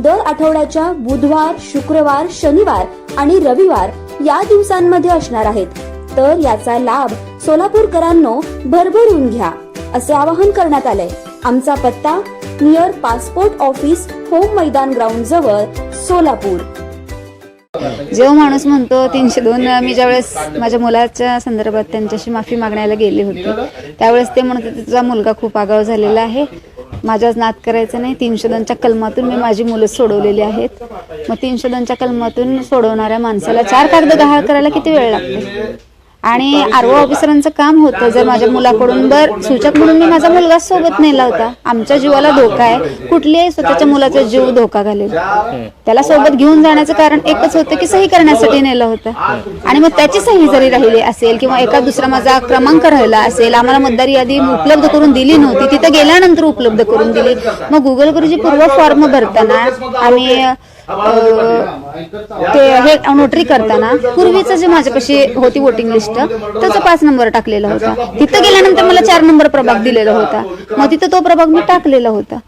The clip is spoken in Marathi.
दर आठवड्याच्या बुधवार शुक्रवार शनिवार आणि रविवार या दिवसांमध्ये असणार आहेत. तर याचा लाभ सोलापूरकरांनो भरभरून घ्या असे आवाहन करण्यात आलंय. आमचा पत्ता near passport office home Maidan ground जवळ सोलापूर. जेव्हा माणूस म्हणतो तीनशे दोन मी ज्यावेळेस माझ्या मुलाच्या संदर्भात त्यांच्याशी माफी मागण्याला गेले होते त्यावेळेस ते म्हणत होते तुझा मुलगा खूप आगाव झालेला आहे माझ्याच नाद करायचं नाही. तीनशे दोनच्या कलमातून मी माझी मुलं सोडवलेली आहेत. मग तीनशे दोनच्या कलमातून सोडवणाऱ्या माणसाला चार कागद गहाळ करायला किती वेळ लागते? आणि आरओ ऑफिसरांचं काम होतं. जर माझ्या मुलाकडून बर सूचक म्हणून मी माझा मुलगा सोबत नेला होता. आमच्या जीवाला धोका आहे. कुठल्याही स्वतःच्या मुलाचा जीव धोका घालेल त्याला सोबत घेऊन जाण्याचं कारण एकच होतं की सही करण्यासाठी नेलं होतं. आणि मग त्याची सही जरी राहिली असेल किंवा एका दुसरा माझा क्रमांक राहिला असेल आम्हाला मतदारी यादी उपलब्ध करून दिली नव्हती. तिथं गेल्यानंतर उपलब्ध करून दिली. मग गुगल गुरुजी पूर्व फॉर्म भरताना आम्ही ते हे नोटरी करताना पूर्वीचं जे माझ्यापाशी होती वोटिंग लिस्ट त्याचा पाच नंबर टाकलेला होता. तिथं गेल्यानंतर मला चार नंबर प्रभाग दिलेला होता. मग तिथं तो प्रभाग मी टाकलेला होता.